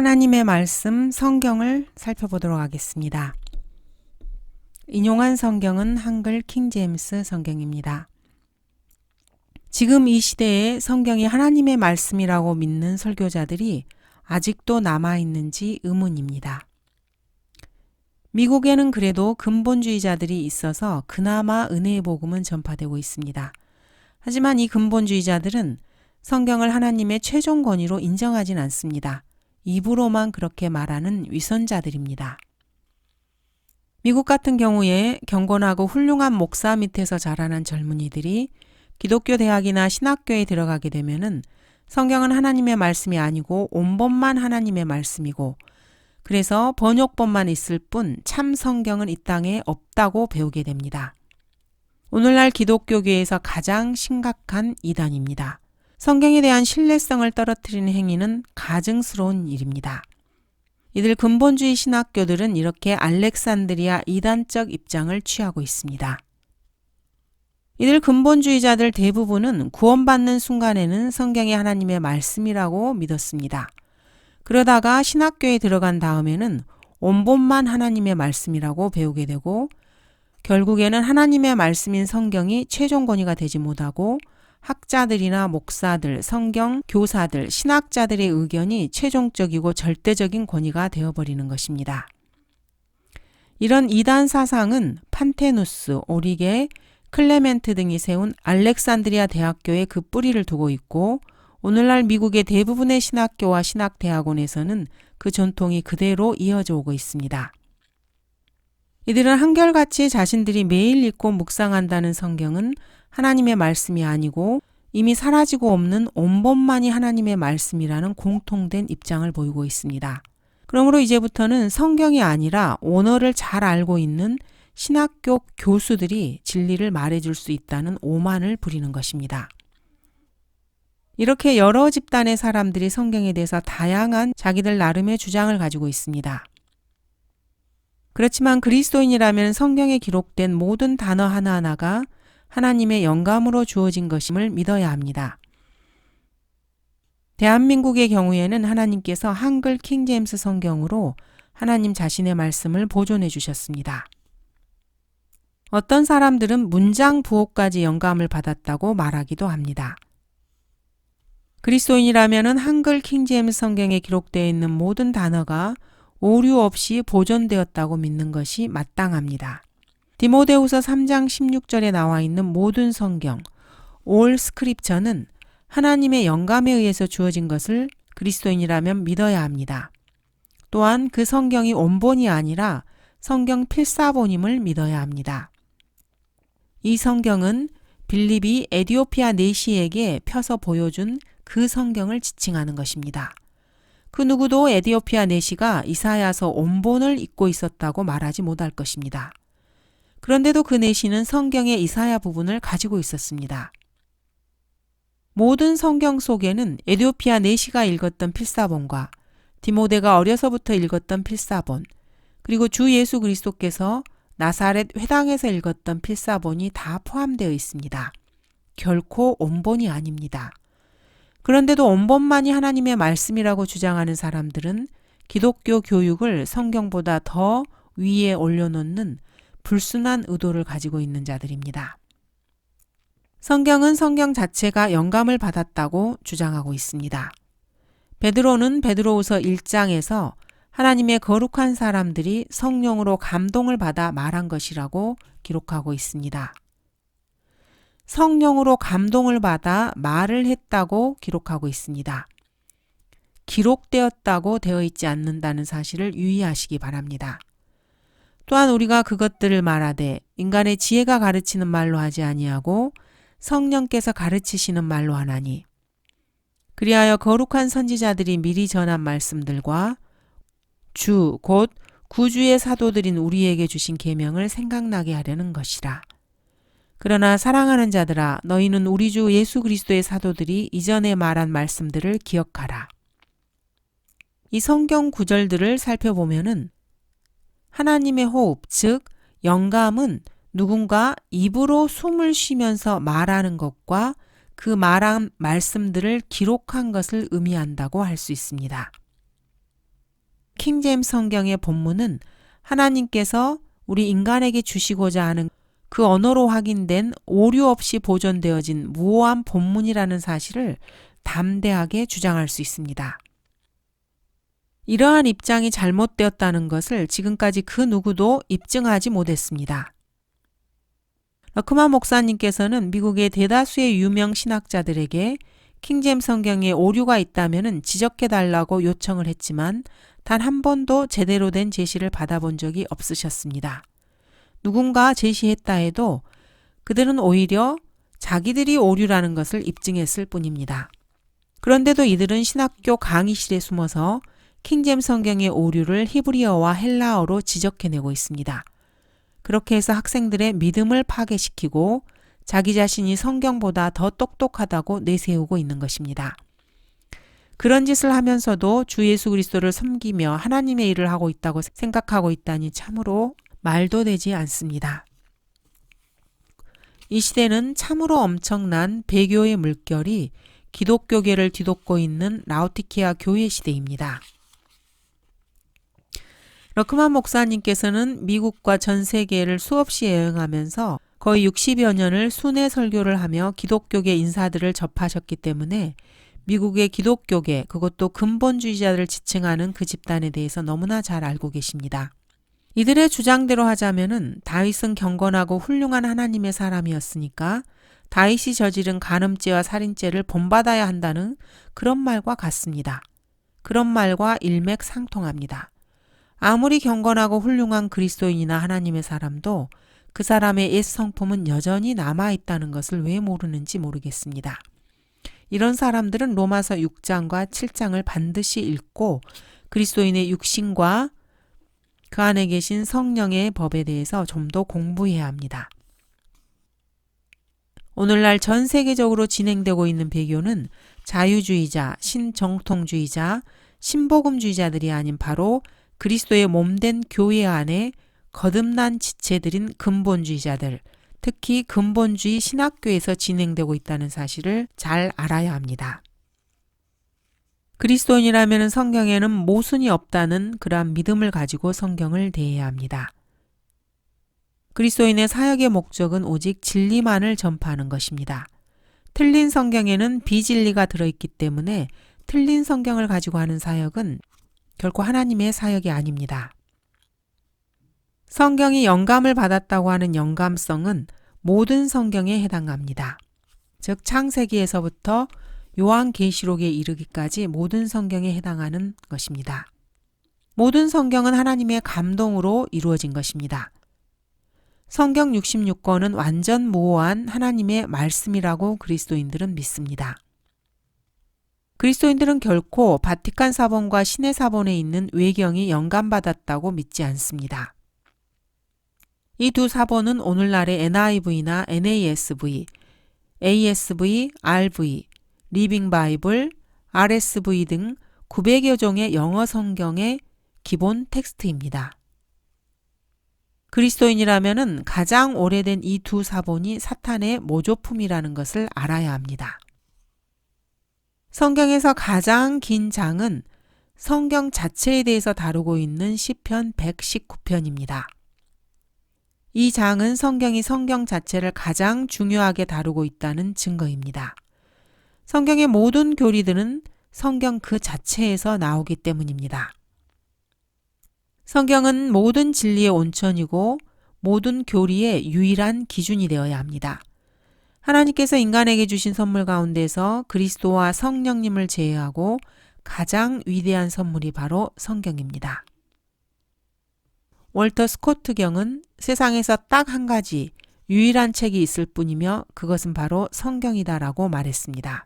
하나님의 말씀 성경을 살펴보도록 하겠습니다. 인용한 성경은 한글 킹제임스 성경입니다. 지금 이 시대에 성경이 하나님의 말씀이라고 믿는 설교자들이 아직도 남아있는지 의문입니다. 미국에는 그래도 근본주의자들이 있어서 그나마 은혜의 복음은 전파되고 있습니다. 하지만 이 근본주의자들은 성경을 하나님의 최종 권위로 인정하진 않습니다. 입으로만 그렇게 말하는 위선자들입니다. 미국 같은 경우에 경건하고 훌륭한 목사 밑에서 자라난 젊은이들이 기독교 대학이나 신학교에 들어가게 되면은 성경은 하나님의 말씀이 아니고 온본만 하나님의 말씀이고 그래서 번역본만 있을 뿐 참 성경은 이 땅에 없다고 배우게 됩니다. 오늘날 기독교계에서 가장 심각한 이단입니다. 성경에 대한 신뢰성을 떨어뜨리는 행위는 가증스러운 일입니다. 이들 근본주의 신학교들은 이렇게 알렉산드리아 이단적 입장을 취하고 있습니다. 이들 근본주의자들 대부분은 구원받는 순간에는 성경이 하나님의 말씀이라고 믿었습니다. 그러다가 신학교에 들어간 다음에는 온본만 하나님의 말씀이라고 배우게 되고 결국에는 하나님의 말씀인 성경이 최종 권위가 되지 못하고 학자들이나 목사들, 성경 교사들, 신학자들의 의견이 최종적이고 절대적인 권위가 되어버리는 것입니다. 이런 이단 사상은 판테누스, 오리게, 클레멘트 등이 세운 알렉산드리아 대학교에 그 뿌리를 두고 있고 오늘날 미국의 대부분의 신학교와 신학대학원에서는 그 전통이 그대로 이어져 오고 있습니다. 이들은 한결같이 자신들이 매일 읽고 묵상한다는 성경은 하나님의 말씀이 아니고 이미 사라지고 없는 온본만이 하나님의 말씀이라는 공통된 입장을 보이고 있습니다. 그러므로 이제부터는 성경이 아니라 언어를 잘 알고 있는 신학교 교수들이 진리를 말해줄 수 있다는 오만을 부리는 것입니다. 이렇게 여러 집단의 사람들이 성경에 대해서 다양한 자기들 나름의 주장을 가지고 있습니다. 그렇지만 그리스도인이라면 성경에 기록된 모든 단어 하나하나가 하나님의 영감으로 주어진 것임을 믿어야 합니다. 대한민국의 경우에는 하나님께서 한글 킹제임스 성경으로 하나님 자신의 말씀을 보존해 주셨습니다. 어떤 사람들은 문장 부호까지 영감을 받았다고 말하기도 합니다. 그리스도인이라면 한글 킹제임스 성경에 기록되어 있는 모든 단어가 오류 없이 보존되었다고 믿는 것이 마땅합니다. 디모데후서 3장 16절에 나와 있는 모든 성경, 올 스크립처는 하나님의 영감에 의해서 주어진 것을 그리스도인이라면 믿어야 합니다. 또한 그 성경이 원본이 아니라 성경 필사본임을 믿어야 합니다. 이 성경은 빌립이 에디오피아 내시에게 펴서 보여준 그 성경을 지칭하는 것입니다. 그 누구도 에디오피아 내시가 이사야서 원본을 읽고 있었다고 말하지 못할 것입니다. 그런데도 그 내시는 성경의 이사야 부분을 가지고 있었습니다. 모든 성경 속에는 에디오피아 내시가 읽었던 필사본과 디모데가 어려서부터 읽었던 필사본, 그리고 주 예수 그리스도께서 나사렛 회당에서 읽었던 필사본이 다 포함되어 있습니다. 결코 온본이 아닙니다. 그런데도 온본만이 하나님의 말씀이라고 주장하는 사람들은 기독교 교육을 성경보다 더 위에 올려놓는 불순한 의도를 가지고 있는 자들입니다. 성경은 성경 자체가 영감을 받았다고 주장하고 있습니다. 베드로는 베드로후서 1장에서 하나님의 거룩한 사람들이 성령으로 감동을 받아 말한 것이라고 기록하고 있습니다. 성령으로 감동을 받아 말을 했다고 기록하고 있습니다. 기록되었다고 되어 있지 않는다는 사실을 유의하시기 바랍니다. 또한 우리가 그것들을 말하되 인간의 지혜가 가르치는 말로 하지 아니하고 성령께서 가르치시는 말로 하나니 그리하여 거룩한 선지자들이 미리 전한 말씀들과 주 곧 구주의 사도들인 우리에게 주신 계명을 생각나게 하려는 것이라. 그러나 사랑하는 자들아 너희는 우리 주 예수 그리스도의 사도들이 이전에 말한 말씀들을 기억하라. 이 성경 구절들을 살펴보면은 하나님의 호흡, 즉 영감은 누군가 입으로 숨을 쉬면서 말하는 것과 그 말한 말씀들을 기록한 것을 의미한다고 할 수 있습니다. 킹제임스 성경의 본문은 하나님께서 우리 인간에게 주시고자 하는 그 언어로 확인된 오류 없이 보존되어진 무오한 본문이라는 사실을 담대하게 주장할 수 있습니다. 이러한 입장이 잘못되었다는 것을 지금까지 그 누구도 입증하지 못했습니다. 러크만 목사님께서는 미국의 대다수의 유명 신학자들에게 킹잼 성경에 오류가 있다면 지적해 달라고 요청을 했지만 단 한 번도 제대로 된 제시를 받아본 적이 없으셨습니다. 누군가 제시했다 해도 그들은 오히려 자기들이 오류라는 것을 입증했을 뿐입니다. 그런데도 이들은 신학교 강의실에 숨어서 킹잼 성경의 오류를 히브리어와 헬라어로 지적해내고 있습니다. 그렇게 해서 학생들의 믿음을 파괴시키고 자기 자신이 성경보다 더 똑똑하다고 내세우고 있는 것입니다. 그런 짓을 하면서도 주 예수 그리스도를 섬기며 하나님의 일을 하고 있다고 생각하고 있다니 참으로 말도 되지 않습니다. 이 시대는 참으로 엄청난 배교의 물결이 기독교계를 뒤덮고 있는 라우티키아 교회 시대입니다. 러크만 목사님께서는 미국과 전 세계를 수없이 여행하면서 거의 60여 년을 순회 설교를 하며 기독교계 인사들을 접하셨기 때문에 미국의 기독교계, 그것도 근본주의자들을 지칭하는 그 집단에 대해서 너무나 잘 알고 계십니다. 이들의 주장대로 하자면은 다윗은 경건하고 훌륭한 하나님의 사람이었으니까 다윗이 저지른 간음죄와 살인죄를 본받아야 한다는 그런 말과 같습니다. 그런 말과 일맥상통합니다. 아무리 경건하고 훌륭한 그리스도인이나 하나님의 사람도 그 사람의 옛 성품은 여전히 남아 있다는 것을 왜 모르는지 모르겠습니다. 이런 사람들은 로마서 6장과 7장을 반드시 읽고 그리스도인의 육신과 그 안에 계신 성령의 법에 대해서 좀 더 공부해야 합니다. 오늘날 전 세계적으로 진행되고 있는 배교는 자유주의자, 신정통주의자, 신복음주의자들이 아닌 바로 그리스도의 몸된 교회 안에 거듭난 지체들인 근본주의자들, 특히 근본주의 신학교에서 진행되고 있다는 사실을 잘 알아야 합니다. 그리스도인이라면 성경에는 모순이 없다는 그러한 믿음을 가지고 성경을 대해야 합니다. 그리스도인의 사역의 목적은 오직 진리만을 전파하는 것입니다. 틀린 성경에는 비진리가 들어있기 때문에 틀린 성경을 가지고 하는 사역은 결코 하나님의 사역이 아닙니다. 성경이 영감을 받았다고 하는 영감성은 모든 성경에 해당합니다. 즉 창세기에서부터 요한계시록에 이르기까지 모든 성경에 해당하는 것입니다. 모든 성경은 하나님의 감동으로 이루어진 것입니다. 성경 66권은 완전 모호한 하나님의 말씀이라고 그리스도인들은 믿습니다. 그리스도인들은 결코 바티칸 사본과 신의 사본에 있는 외경이 영감받았다고 믿지 않습니다. 이 두 사본은 오늘날의 NIV나 NASV, ASV, RV, 리빙 바이블, RSV 등 900여 종의 영어 성경의 기본 텍스트입니다. 그리스도인이라면 가장 오래된 이 두 사본이 사탄의 모조품이라는 것을 알아야 합니다. 성경에서 가장 긴 장은 성경 자체에 대해서 다루고 있는 시편 119편입니다. 이 장은 성경이 성경 자체를 가장 중요하게 다루고 있다는 증거입니다. 성경의 모든 교리들은 성경 그 자체에서 나오기 때문입니다. 성경은 모든 진리의 온천이고 모든 교리의 유일한 기준이 되어야 합니다. 하나님께서 인간에게 주신 선물 가운데서 그리스도와 성령님을 제외하고 가장 위대한 선물이 바로 성경입니다. 월터 스코트 경은 세상에서 딱 한 가지 유일한 책이 있을 뿐이며 그것은 바로 성경이다라고 말했습니다.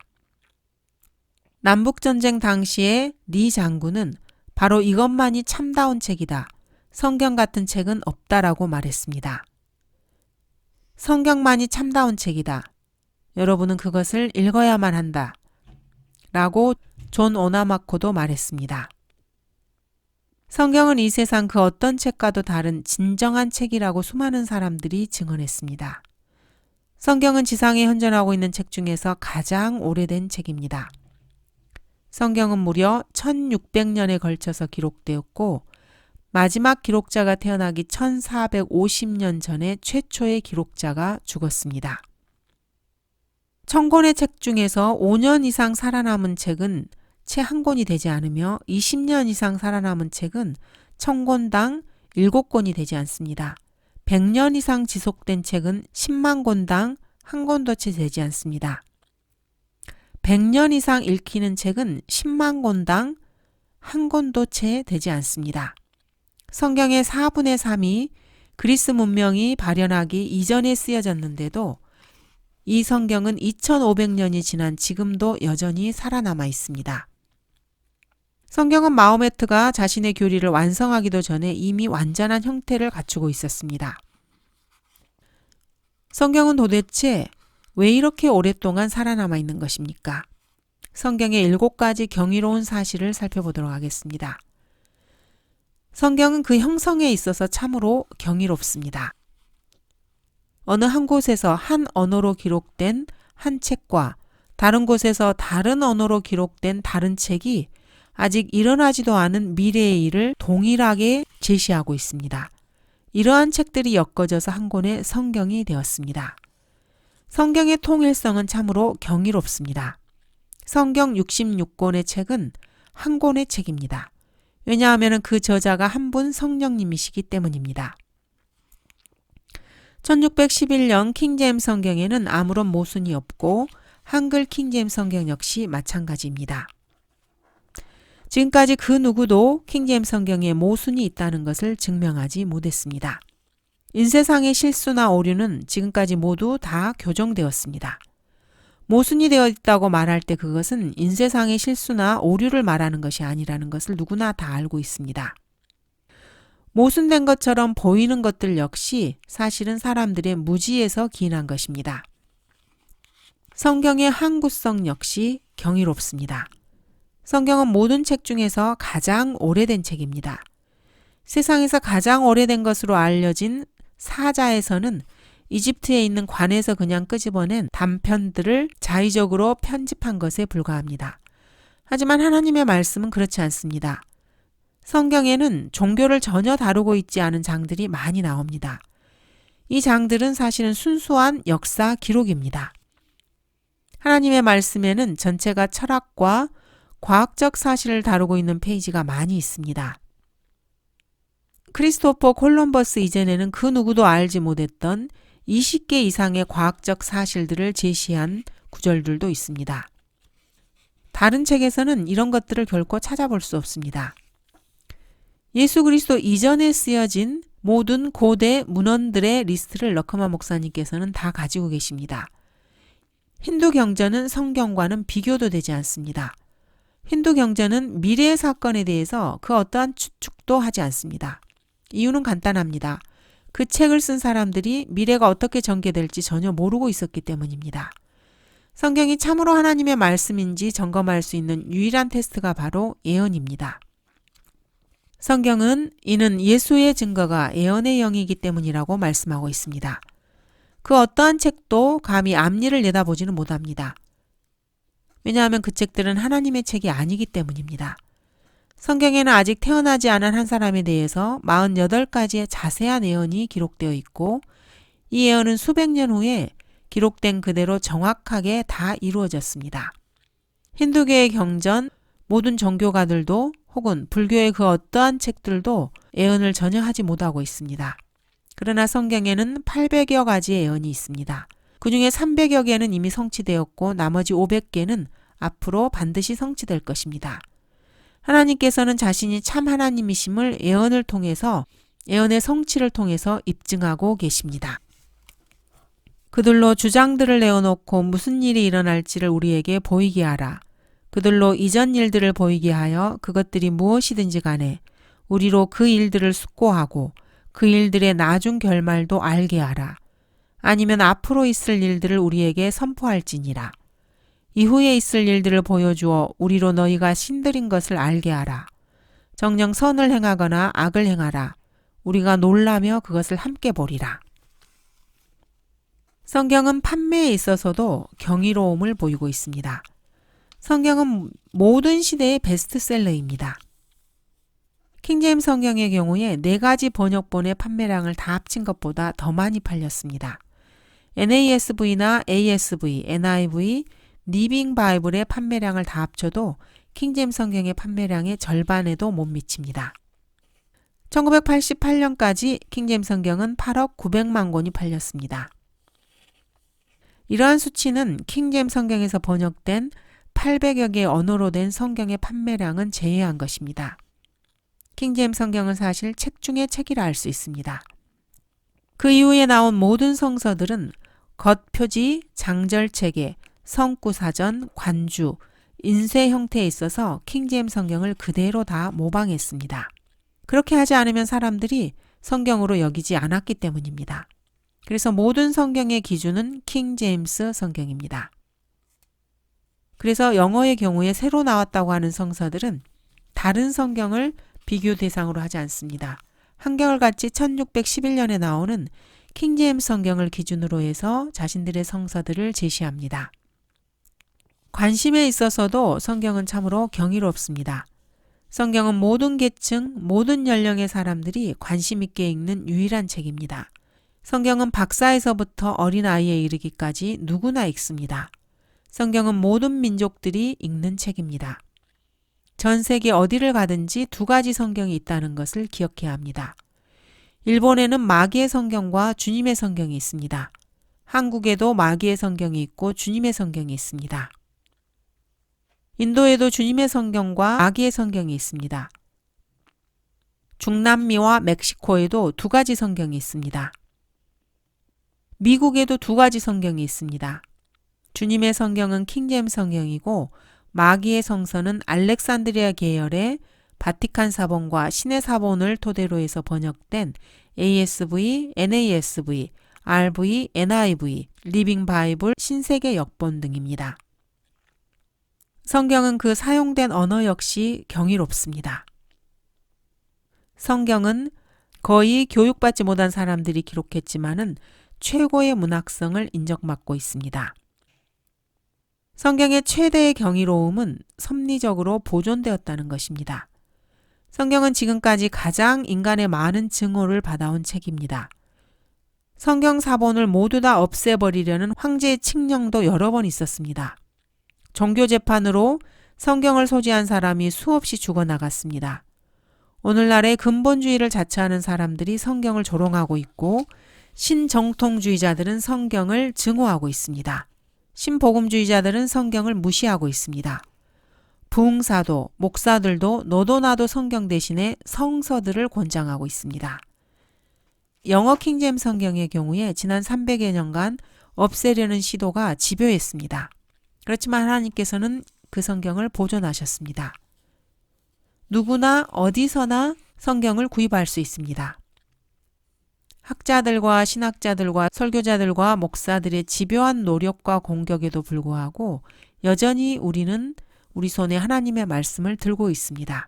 남북전쟁 당시에 리 장군은 바로 이것만이 참다운 책이다. 성경 같은 책은 없다라고 말했습니다. 성경만이 참다운 책이다. 여러분은 그것을 읽어야만 한다. 라고 존 오나마코도 말했습니다. 성경은 이 세상 그 어떤 책과도 다른 진정한 책이라고 수많은 사람들이 증언했습니다. 성경은 지상에 현존하고 있는 책 중에서 가장 오래된 책입니다. 성경은 무려 1600년에 걸쳐서 기록되었고 마지막 기록자가 태어나기 1450년 전에 최초의 기록자가 죽었습니다. 천권의 책 중에서 5년 이상 살아남은 책은 채 한 권이 되지 않으며 20년 이상 살아남은 책은 천권당 7권이 되지 않습니다. 100년 이상 지속된 책은 10만 권당 한 권도 채 되지 않습니다. 100년 이상 읽히는 책은 10만 권당 한 권도 채 되지 않습니다. 성경의 4분의 3이 그리스 문명이 발현하기 이전에 쓰여졌는데도 이 성경은 2500년이 지난 지금도 여전히 살아남아 있습니다. 성경은 마호메트가 자신의 교리를 완성하기도 전에 이미 완전한 형태를 갖추고 있었습니다. 성경은 도대체 왜 이렇게 오랫동안 살아남아 있는 것입니까? 성경의 일곱 가지 경이로운 사실을 살펴보도록 하겠습니다. 성경은 그 형성에 있어서 참으로 경이롭습니다. 어느 한 곳에서 한 언어로 기록된 한 책과 다른 곳에서 다른 언어로 기록된 다른 책이 아직 일어나지도 않은 미래의 일을 동일하게 제시하고 있습니다. 이러한 책들이 엮어져서 한 권의 성경이 되었습니다. 성경의 통일성은 참으로 경이롭습니다. 성경 66권의 책은 한 권의 책입니다. 왜냐하면 그 저자가 한 분 성령님이시기 때문입니다. 1611년 킹제임 성경에는 아무런 모순이 없고 한글 킹제임 성경 역시 마찬가지입니다. 지금까지 그 누구도 킹제임 성경에 모순이 있다는 것을 증명하지 못했습니다. 인세상의 실수나 오류는 지금까지 모두 다 교정되었습니다. 모순이 되어 있다고 말할 때 그것은 인세상의 실수나 오류를 말하는 것이 아니라는 것을 누구나 다 알고 있습니다. 모순된 것처럼 보이는 것들 역시 사실은 사람들의 무지에서 기인한 것입니다. 성경의 항구성 역시 경이롭습니다. 성경은 모든 책 중에서 가장 오래된 책입니다. 세상에서 가장 오래된 것으로 알려진 사자에서는 이집트에 있는 관에서 그냥 끄집어낸 단편들을 자의적으로 편집한 것에 불과합니다. 하지만 하나님의 말씀은 그렇지 않습니다. 성경에는 종교를 전혀 다루고 있지 않은 장들이 많이 나옵니다. 이 장들은 사실은 순수한 역사 기록입니다. 하나님의 말씀에는 전체가 철학과 과학적 사실을 다루고 있는 페이지가 많이 있습니다. 크리스토퍼 콜럼버스 이전에는 그 누구도 알지 못했던 20개 이상의 과학적 사실들을 제시한 구절들도 있습니다. 다른 책에서는 이런 것들을 결코 찾아볼 수 없습니다. 예수 그리스도 이전에 쓰여진 모든 고대 문헌들의 리스트를 러커마 목사님께서는 다 가지고 계십니다. 힌두 경전은 성경과는 비교도 되지 않습니다. 힌두 경전은 미래의 사건에 대해서 그 어떠한 추측도 하지 않습니다. 이유는 간단합니다. 그 책을 쓴 사람들이 미래가 어떻게 전개될지 전혀 모르고 있었기 때문입니다. 성경이 참으로 하나님의 말씀인지 점검할 수 있는 유일한 테스트가 바로 예언입니다. 성경은 이는 예수의 증거가 예언의 영이기 때문이라고 말씀하고 있습니다. 그 어떠한 책도 감히 앞니를 내다보지는 못합니다. 왜냐하면 그 책들은 하나님의 책이 아니기 때문입니다. 성경에는 아직 태어나지 않은 한 사람에 대해서 48가지의 자세한 예언이 기록되어 있고 이 예언은 수백 년 후에 기록된 그대로 정확하게 다 이루어졌습니다. 힌두교의 경전, 모든 종교가들도 혹은 불교의 그 어떠한 책들도 예언을 전혀 하지 못하고 있습니다. 그러나 성경에는 800여 가지의 예언이 있습니다. 그 중에 300여 개는 이미 성취되었고 나머지 500개는 앞으로 반드시 성취될 것입니다. 하나님께서는 자신이 참 하나님이심을 예언을 통해서 예언의 성취를 통해서 입증하고 계십니다. 그들로 주장들을 내어놓고 무슨 일이 일어날지를 우리에게 보이게 하라. 그들로 이전 일들을 보이게 하여 그것들이 무엇이든지 간에 우리로 그 일들을 숙고하고 그 일들의 나중 결말도 알게 하라. 아니면 앞으로 있을 일들을 우리에게 선포할지니라. 이후에 있을 일들을 보여주어 우리로 너희가 신들인 것을 알게 하라. 정령 선을 행하거나 악을 행하라. 우리가 놀라며 그것을 함께 보리라. 성경은 판매에 있어서도 경이로움을 보이고 있습니다. 성경은 모든 시대의 베스트셀러입니다. 킹제임스 성경의 경우에 네 가지 번역본의 판매량을 다 합친 것보다 더 많이 팔렸습니다. NASV나 ASV, NIV, 니빙 바이블의 판매량을 다 합쳐도 킹제임스 성경의 판매량의 절반에도 못 미칩니다. 1988년까지 킹제임스 성경은 8억 900만 권이 팔렸습니다. 이러한 수치는 킹제임스 성경에서 번역된 800여 개의 언어로 된 성경의 판매량은 제외한 것입니다. 킹제임스 성경은 사실 책 중에 책이라 할 수 있습니다. 그 이후에 나온 모든 성서들은 겉표지, 장절체계, 성구사전, 관주, 인쇄 형태에 있어서 킹제임스 성경을 그대로 다 모방했습니다. 그렇게 하지 않으면 사람들이 성경으로 여기지 않았기 때문입니다. 그래서 모든 성경의 기준은 킹제임스 성경입니다. 그래서 영어의 경우에 새로 나왔다고 하는 성서들은 다른 성경을 비교 대상으로 하지 않습니다. 한결같이 1611년에 나오는 킹제임스 성경을 기준으로 해서 자신들의 성서들을 제시합니다. 관심에 있어서도 성경은 참으로 경이롭습니다. 성경은 모든 계층, 모든 연령의 사람들이 관심 있게 읽는 유일한 책입니다. 성경은 박사에서부터 어린아이에 이르기까지 누구나 읽습니다. 성경은 모든 민족들이 읽는 책입니다. 전 세계 어디를 가든지 두 가지 성경이 있다는 것을 기억해야 합니다. 일본에는 마귀의 성경과 주님의 성경이 있습니다. 한국에도 마귀의 성경이 있고 주님의 성경이 있습니다. 인도에도 주님의 성경과 마귀의 성경이 있습니다. 중남미와 멕시코에도 두 가지 성경이 있습니다. 미국에도 두 가지 성경이 있습니다. 주님의 성경은 킹제임 성경이고 마귀의 성서는 알렉산드리아 계열의 바티칸 사본과 신의 사본을 토대로 해서 번역된 ASV, NASV, RV, NIV, 리빙 바이블, 신세계 역본 등입니다. 성경은 그 사용된 언어 역시 경이롭습니다. 성경은 거의 교육받지 못한 사람들이 기록했지만은 최고의 문학성을 인정받고 있습니다. 성경의 최대의 경이로움은 섭리적으로 보존되었다는 것입니다. 성경은 지금까지 가장 인간의 많은 증오를 받아온 책입니다. 성경 사본을 모두 다 없애버리려는 황제의 칙령도 여러 번 있었습니다. 종교 재판으로 성경을 소지한 사람이 수없이 죽어나갔습니다. 오늘날의 근본주의를 자처하는 사람들이 성경을 조롱하고 있고 신정통주의자들은 성경을 증오하고 있습니다. 신복음주의자들은 성경을 무시하고 있습니다. 부흥사도, 목사들도 너도 나도 성경 대신에 성서들을 권장하고 있습니다. 영어 킹잼 성경의 경우에 지난 300여 년간 없애려는 시도가 집요했습니다. 그렇지만 하나님께서는 그 성경을 보존하셨습니다. 누구나 어디서나 성경을 구입할 수 있습니다. 학자들과 신학자들과 설교자들과 목사들의 집요한 노력과 공격에도 불구하고 여전히 우리는 우리 손에 하나님의 말씀을 들고 있습니다.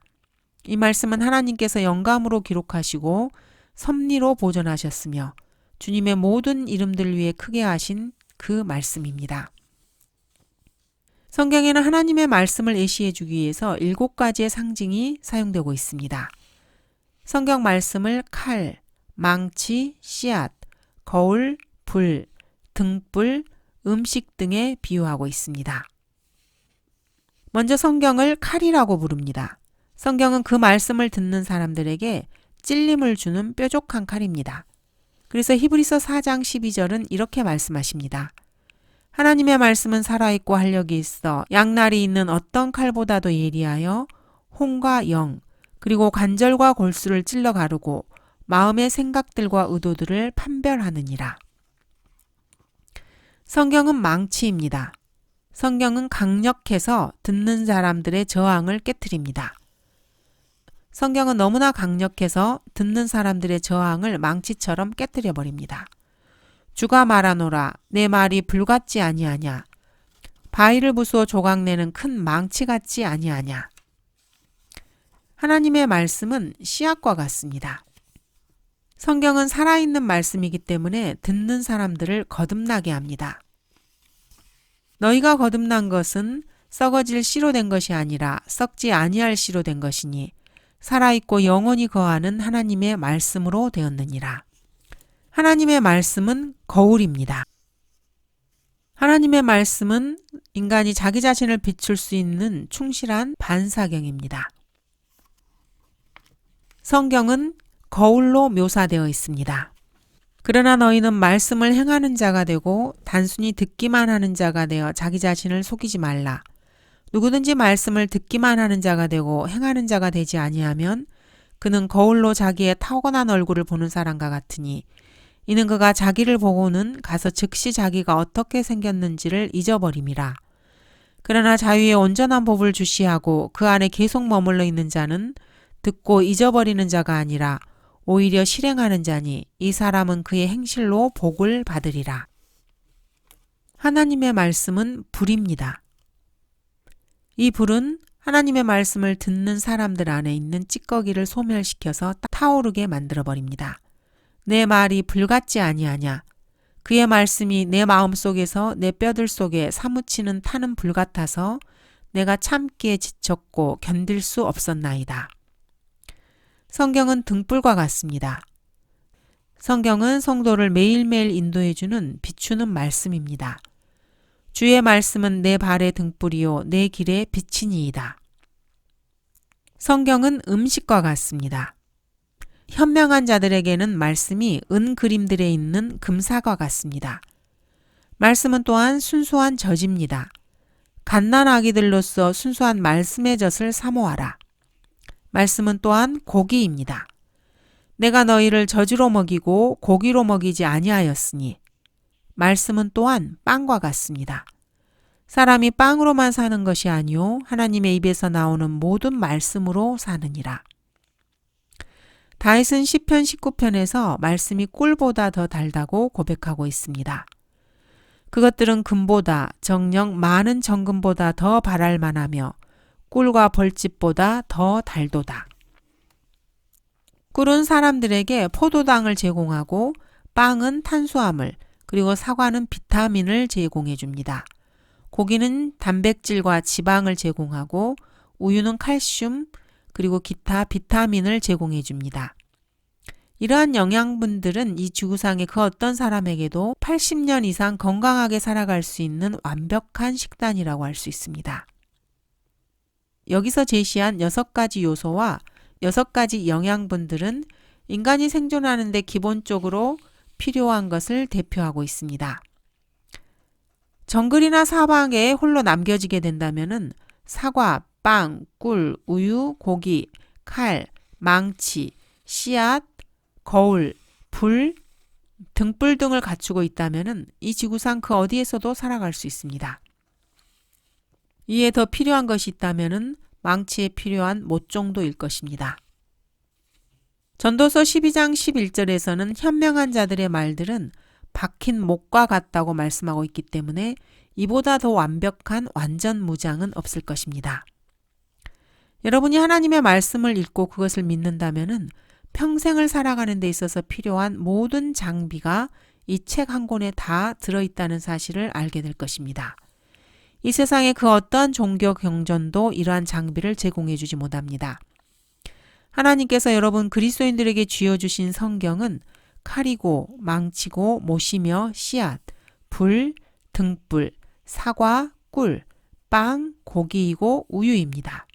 이 말씀은 하나님께서 영감으로 기록하시고 섭리로 보존하셨으며 주님의 모든 이름들 위해 크게 하신 그 말씀입니다. 성경에는 하나님의 말씀을 예시해 주기 위해서 일곱 가지의 상징이 사용되고 있습니다. 성경 말씀을 칼, 망치, 씨앗, 거울, 불, 등불, 음식 등에 비유하고 있습니다. 먼저 성경을 칼이라고 부릅니다. 성경은 그 말씀을 듣는 사람들에게 찔림을 주는 뾰족한 칼입니다. 그래서 히브리서 4장 12절은 이렇게 말씀하십니다. 하나님의 말씀은 살아있고 활력이 있어 양날이 있는 어떤 칼보다도 예리하여 홍과 영, 그리고 관절과 골수를 찔러 가르고 마음의 생각들과 의도들을 판별하느니라. 성경은 망치입니다. 성경은 강력해서 듣는 사람들의 저항을 깨뜨립니다. 성경은 너무나 강력해서 듣는 사람들의 저항을 망치처럼 깨뜨려 버립니다. 주가 말하노라 내 말이 불같지 아니하냐 바위를 부수어 조각내는 큰 망치 같지 아니하냐 하나님의 말씀은 씨앗과 같습니다. 성경은 살아있는 말씀이기 때문에 듣는 사람들을 거듭나게 합니다. 너희가 거듭난 것은 썩어질 씨로 된 것이 아니라 썩지 아니할 씨로 된 것이니 살아있고 영원히 거하는 하나님의 말씀으로 되었느니라. 하나님의 말씀은 거울입니다. 하나님의 말씀은 인간이 자기 자신을 비출 수 있는 충실한 반사경입니다. 성경은 거울로 묘사되어 있습니다. 그러나 너희는 말씀을 행하는 자가 되고 단순히 듣기만 하는 자가 되어 자기 자신을 속이지 말라. 누구든지 말씀을 듣기만 하는 자가 되고 행하는 자가 되지 아니하면 그는 거울로 자기의 타고난 얼굴을 보는 사람과 같으니 이는 그가 자기를 보고는 가서 즉시 자기가 어떻게 생겼는지를 잊어버림이라. 그러나 자유의 온전한 법을 주시하고 그 안에 계속 머물러 있는 자는 듣고 잊어버리는 자가 아니라 오히려 실행하는 자니 이 사람은 그의 행실로 복을 받으리라. 하나님의 말씀은 불입니다. 이 불은 하나님의 말씀을 듣는 사람들 안에 있는 찌꺼기를 소멸시켜서 타오르게 만들어 버립니다. 내 말이 불같지 아니하냐. 그의 말씀이 내 마음 속에서 내 뼈들 속에 사무치는 타는 불 같아서 내가 참기에 지쳤고 견딜 수 없었나이다. 성경은 등불과 같습니다. 성경은 성도를 매일매일 인도해주는 비추는 말씀입니다. 주의 말씀은 내 발의 등불이요 내 길의 빛이니이다. 성경은 음식과 같습니다. 현명한 자들에게는 말씀이 은 그림들에 있는 금사과 같습니다. 말씀은 또한 순수한 젖입니다. 갓난 아기들로서 순수한 말씀의 젖을 사모하라. 말씀은 또한 고기입니다. 내가 너희를 젖으로 먹이고 고기로 먹이지 아니하였으니 말씀은 또한 빵과 같습니다. 사람이 빵으로만 사는 것이 아니요 하나님의 입에서 나오는 모든 말씀으로 사느니라. 다윗은 시편 19편에서 말씀이 꿀보다 더 달다고 고백하고 있습니다. 그것들은 금보다 정령 많은 정금보다 더 바랄 만하며 꿀과 벌집보다 더 달도다. 꿀은 사람들에게 포도당을 제공하고 빵은 탄수화물, 그리고 사과는 비타민을 제공해 줍니다. 고기는 단백질과 지방을 제공하고 우유는 칼슘, 그리고 기타 비타민을 제공해 줍니다. 이러한 영양분들은 이 지구상의 그 어떤 사람에게도 80년 이상 건강하게 살아갈 수 있는 완벽한 식단이라고 할 수 있습니다. 여기서 제시한 여섯 가지 요소와 여섯 가지 영양분들은 인간이 생존하는데 기본적으로 필요한 것을 대표하고 있습니다. 정글이나 사방에 홀로 남겨지게 된다면 사과, 빵, 꿀, 우유, 고기, 칼, 망치, 씨앗, 거울, 불, 등불 등을 갖추고 있다면 이 지구상 그 어디에서도 살아갈 수 있습니다. 이에 더 필요한 것이 있다면 망치에 필요한 못 정도일 것입니다. 전도서 12장 11절에서는 현명한 자들의 말들은 박힌 목과 같다고 말씀하고 있기 때문에 이보다 더 완벽한 완전 무장은 없을 것입니다. 여러분이 하나님의 말씀을 읽고 그것을 믿는다면 평생을 살아가는 데 있어서 필요한 모든 장비가 이 책 한 권에 다 들어있다는 사실을 알게 될 것입니다. 이 세상의 그 어떠한 종교 경전도 이러한 장비를 제공해 주지 못합니다. 하나님께서 여러분 그리스도인들에게 쥐어 주신 성경은 칼이고 망치고 모시며 씨앗, 불, 등불, 사과, 꿀, 빵, 고기이고 우유입니다.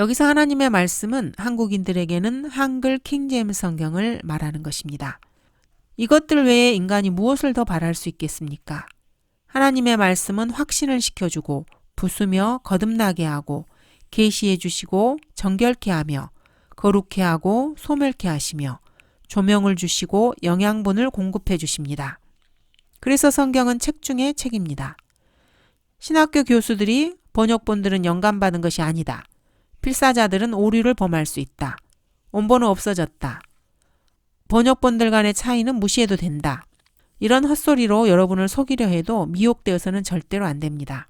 여기서 하나님의 말씀은 한국인들에게는 한글 킹제임스 성경을 말하는 것입니다. 이것들 외에 인간이 무엇을 더 바랄 수 있겠습니까? 하나님의 말씀은 확신을 시켜주고 부수며 거듭나게 하고 계시해 주시고 정결케 하며 거룩해 하고 소멸케 하시며 조명을 주시고 영양분을 공급해 주십니다. 그래서 성경은 책 중에 책입니다. 신학교 교수들이 번역본들은 영감받은 것이 아니다. 필사자들은 오류를 범할 수 있다. 원본은 없어졌다. 번역본들 간의 차이는 무시해도 된다. 이런 헛소리로 여러분을 속이려 해도 미혹되어서는 절대로 안 됩니다.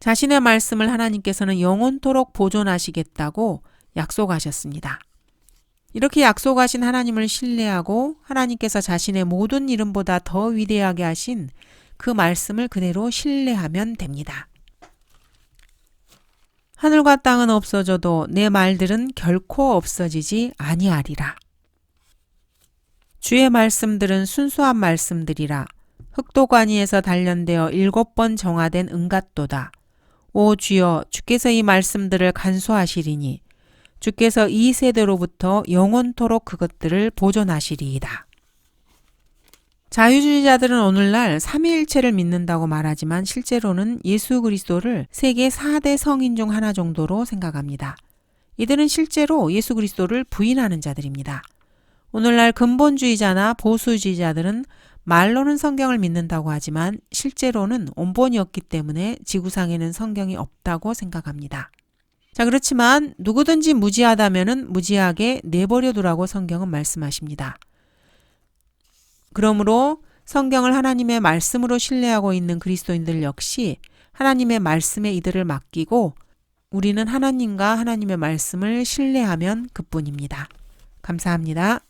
자신의 말씀을 하나님께서는 영원토록 보존하시겠다고 약속하셨습니다. 이렇게 약속하신 하나님을 신뢰하고 하나님께서 자신의 모든 이름보다 더 위대하게 하신 그 말씀을 그대로 신뢰하면 됩니다. 하늘과 땅은 없어져도 내 말들은 결코 없어지지 아니하리라. 주의 말씀들은 순수한 말씀들이라. 흑도관이에서 단련되어 일곱 번 정화된 은갓도다. 오 주여 주께서 이 말씀들을 간수하시리니 주께서 이 세대로부터 영원토록 그것들을 보존하시리이다. 자유주의자들은 오늘날 삼위일체를 믿는다고 말하지만 실제로는 예수 그리스도를 세계 4대 성인 중 하나 정도로 생각합니다. 이들은 실제로 예수 그리스도를 부인하는 자들입니다. 오늘날 근본주의자나 보수주의자들은 말로는 성경을 믿는다고 하지만 실제로는 온본이었기 때문에 지구상에는 성경이 없다고 생각합니다. 자, 그렇지만 누구든지 무지하다면은 무지하게 내버려 두라고 성경은 말씀하십니다. 그러므로 성경을 하나님의 말씀으로 신뢰하고 있는 그리스도인들 역시 하나님의 말씀에 이들을 맡기고 우리는 하나님과 하나님의 말씀을 신뢰하면 그뿐입니다. 감사합니다.